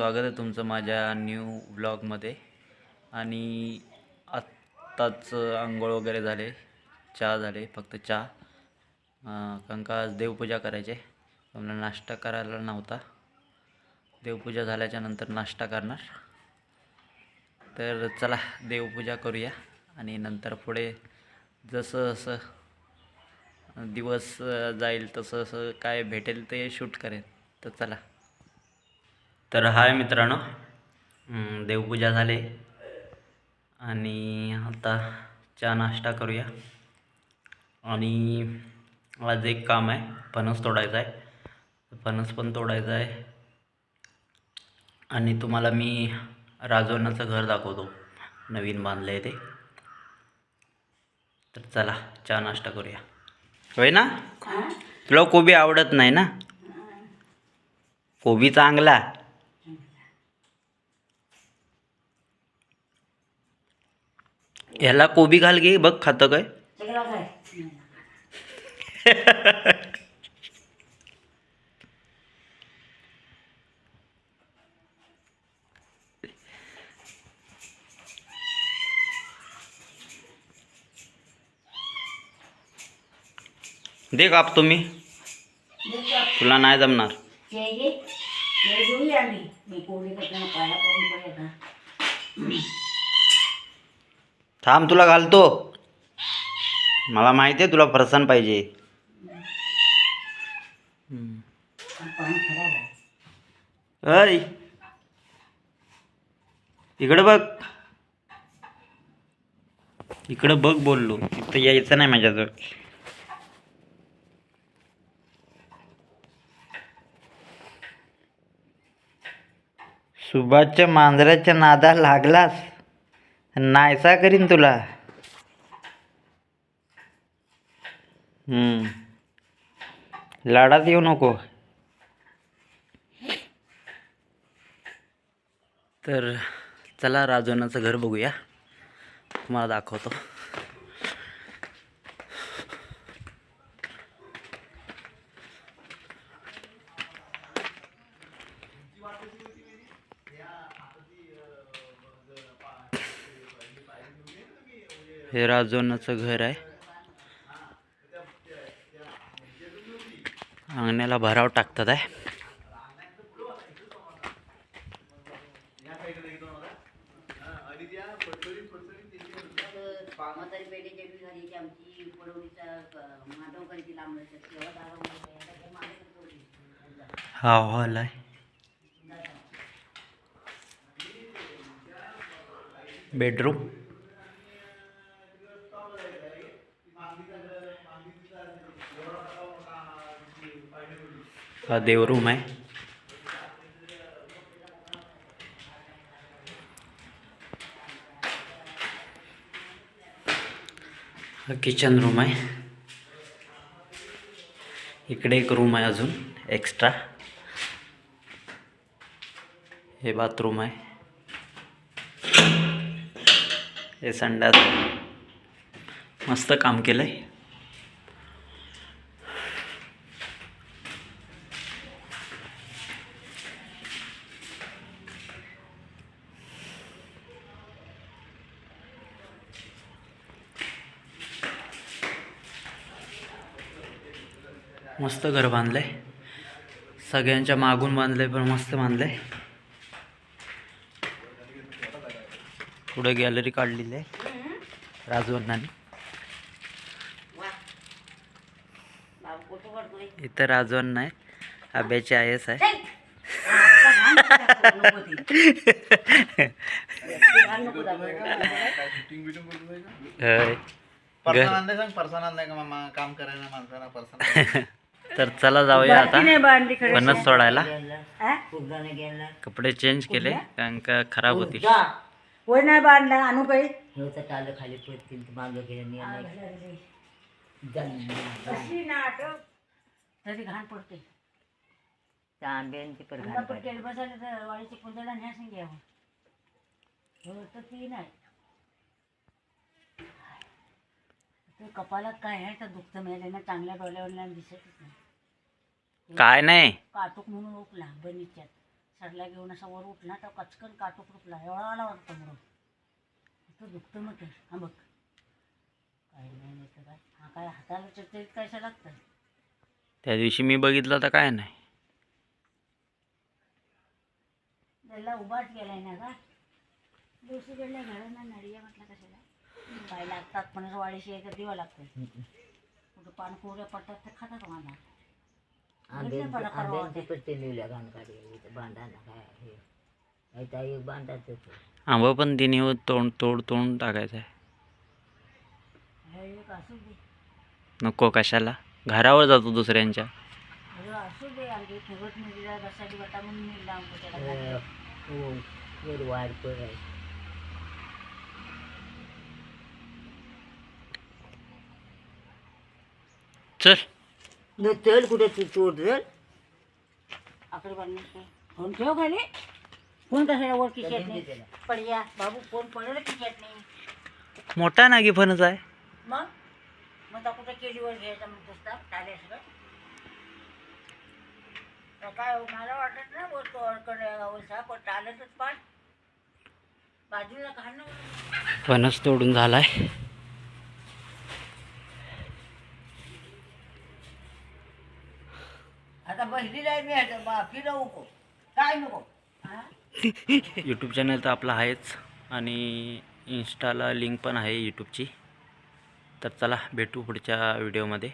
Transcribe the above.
स्वागत आहे तुमचं माझ्या न्यू ब्लॉगमध्ये आणि आत्ताच आंघोळ वगैरे झाले चहा झाले फक्त चहा. कारण का आज देवपूजा करायची आहे. मला नाश्ता करायला नव्हता. देवपूजा झाल्याच्यानंतर नाश्ता करणार. तर चला देवपूजा करूया. आणि नंतर पुढे जसं जसं दिवस जाईल तसं तसं काय भेटेल ते शूट करेन. तर चला. तर हाय मित्रांनो. देवपूजा झाले. आणि आता चहा नाश्ता करूया. आणि आज एक काम आहे फणस तोडायचा आहे. फणस पण तोडायचा आहे. आणि तुम्हाला मी राजवण्याचं घर दाखवतो नवीन बांधलं आहे ते. तर चला चहा नाश्ता करूया. होय ना? तुला कोबी आवडत नाही ना? कोबी चांगला. ह्याला कोबी घाल घे बघ खातं काय. दे काप तुम्ही. तुला नाही जमणार. थांब तुला घालतो. मला माहिती आहे तुला प्रसन्न पाहिजे. अरे इकडं बघ. इकडं बघ बोललो इथं यायचं नाही माझ्याजवळ. सुभाषच्या मांजराच्या नादा लागलास? नायसा करीन तुला. लाडात येऊ नको. तर चला राजवनाचं घर बघूया. तुम्हाला दाखवतो. हे राजोनाचं घर आहे. अंगण्याला भराव टाकतात आहे. हा हॉल आहे. बेडरूम. हा देवरूम आहे हा? किचन रूम आहे इकडे एक रूम आहे अजून एक्स्ट्रा हे बाथरूम आहे हे संडास. मस्त काम केलं आहे मस्त घर बांधलंय. सगळ्यांच्या मागून बांधलंय पण मस्त बांधलंय. पुढे गॅलरी काढलेली आहे. करतोय इथं राजवण नाही आब्याची आय एस आहे. आणलंय सांग पर्सन आणलंय का मामा? काम करायला माणसाला पर्सन तर चला जाऊया आता. फणस सोडायला. हा? कपडे चेंज केले कारण का खराब होतील. होय नाही बांधला. आणू काही खाली पडतील मागं गेलं तरी घाण पडते. आंब्यांची पण घाण पडते. बसायला तर वाडीची कुंदडा न्या सांग्यावं हो तर ती नाही. ते कपालात काय आहे? तर दुखतं मेले ना चांगल्या डोळ्यावर दिसतच नाही. काय नाही. काटूक म्हणून ओकला बनीच्यात चढला घेऊन असा वर उठला तर कचकन काटू फुटला एवढा आला होता म्हणून. तो दुखतं ते हा बघ. काय नाही तर काय. हा काय हाताला चिरते कैसा लागतं? त्या दिवशी मी बघितलं तर काय नाही. त्याला उभाच गेलाय ना का दुसरीकडल्या घरांना नडिया म्हटलं कशाला? काय लागतात पण वाडीशी एकच दिवा लागतं कुठं पान कोऱ्या पडतात तर खातात हे? तर. आंबा पण तिने तोंड तोड तोंड टाकायचं आहे. हे एक असू दे. नको कशाला? घरावर जातो दुसऱ्यांच्या. असू दे अगदी फुगत मुलीला रसाडी बटा म्हणून मी लांब अं, त्याला हो, वर वाढ पण आहे चल. न चल कुठे तू तोड चल. आकडे बांधणार काय फोन ठेव खाली. फोन कशाला वर कधी नाही? पडया बाबू फोन पडलं खिचत नाही. मोठा नागी फणस आहे? मग? मग आता कुठं केलीवर घ्यायचा म्हणतोस ना टाले सगळं. तर काय हो, मला वाटत ना वर तो अडकडे पण टाळतच पाठ. बाजूला खाणं. फणस तोडून झालाय आता बसलेला आहे मी आता बाकी राहू नको काय नको हा यूट्यूब चॅनल तर आपला आहेच आणि इन्स्टाला लिंक पण आहे यूट्यूबची तर चला भेटू पुढच्या व्हिडिओमध्ये